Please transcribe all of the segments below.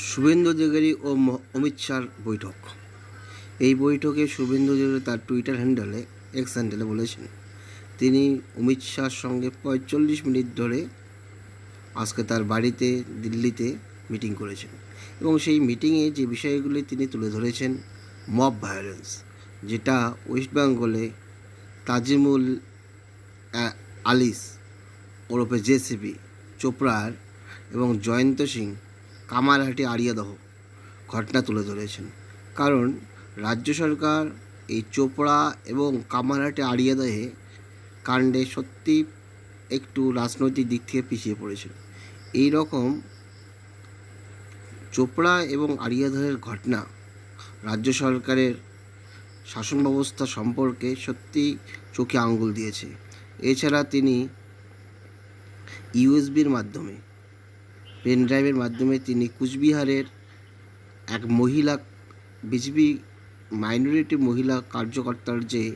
শুভেন্দু অধিকারী ও অমিত শাহর বৈঠক। এই বৈঠকে শুভেন্দু অধিকারী তার টুইটার হ্যান্ডেলে এক্স হ্যান্ডেলে বলেছেন, তিনি অমিত শাহর সঙ্গে পঁয়তাল্লিশ মিনিট ধরে আজকে তার বাড়িতে, দিল্লিতে মিটিং করেছেন এবং সেই মিটিংয়ে যে বিষয়গুলি তিনি তুলে ধরেছেন মব ভায়োলেন্স যেটা ওয়েস্ট বেঙ্গলে তাজিমুল আলিস ওরফে জেসিবি চোপড়ার এবং জয়ন্ত সিং কামারহাটি আড়িয়াদহ ঘটনা তুলে ধরেছেন। কারণ রাজ্য সরকার এই চোপড়া এবং কামারহাটি আড়িয়াদহে কাণ্ডে সত্যি একটু রাজনৈতিক দিক থেকে পিছিয়ে পড়েছিল এই রকম চোপড়া এবং আড়িয়াদহের ঘটনা রাজ্য সরকারের শাসন ব্যবস্থা সম্পর্কে সত্যি চোখে আঙ্গুল দিয়েছে। এছাড়া তিনি ইউএসবির মাধ্যমে পেন ড্রাইভের মাধ্যমে তিনি কুচবিহারের এক মহিলা, বিজেপি মাইনরিটি মহিলা কার্যকর্তার যে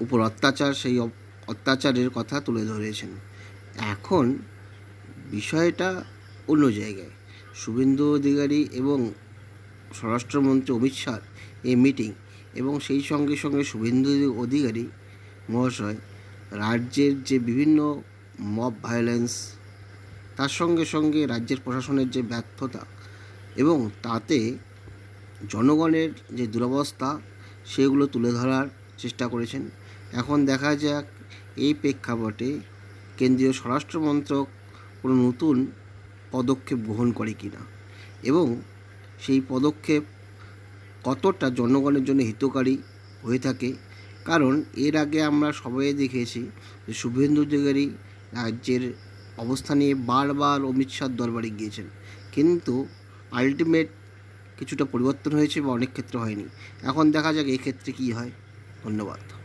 উপর অত্যাচার, সেই অত্যাচারের কথা তুলে ধরেছেন। এখন বিষয়টা অন্য জায়গায়। শুভেন্দু অধিকারী এবং স্বরাষ্ট্রমন্ত্রী অমিত শাহ এই মিটিং এবং সেই সঙ্গে সঙ্গে শুভেন্দু অধিকারী মহাশয় রাজ্যের যে বিভিন্ন মব ভায়োলেন্স তার সঙ্গে সঙ্গে রাজ্যের প্রশাসনের যে ব্যর্থতা এবং তাতে জনগণের যে দুরবস্থা, সেগুলো তুলে ধরার চেষ্টা করেছেন। এখন দেখা যাক এই প্রেক্ষাপটে কেন্দ্রীয় স্বরাষ্ট্রমন্ত্রক কোনো নতুন পদক্ষেপ গ্রহণ করে কি না এবং সেই পদক্ষেপ কতটা জনগণের জন্য হিতকারী হয়ে থাকে। কারণ এর আগে আমরা সবাই দেখেছি যে শুভেন্দু অধিকারী রাজ্যের অবস্থা নিয়ে বারবার অমিত শাহর দরবারে গিয়েছেন। কিন্তু আলটিমেট কিছুটা পরিবর্তন হয়েছে বা অনেক ক্ষেত্রে হয়নি। এখন দেখা যাক এই ক্ষেত্রে কী হয়। ধন্যবাদ।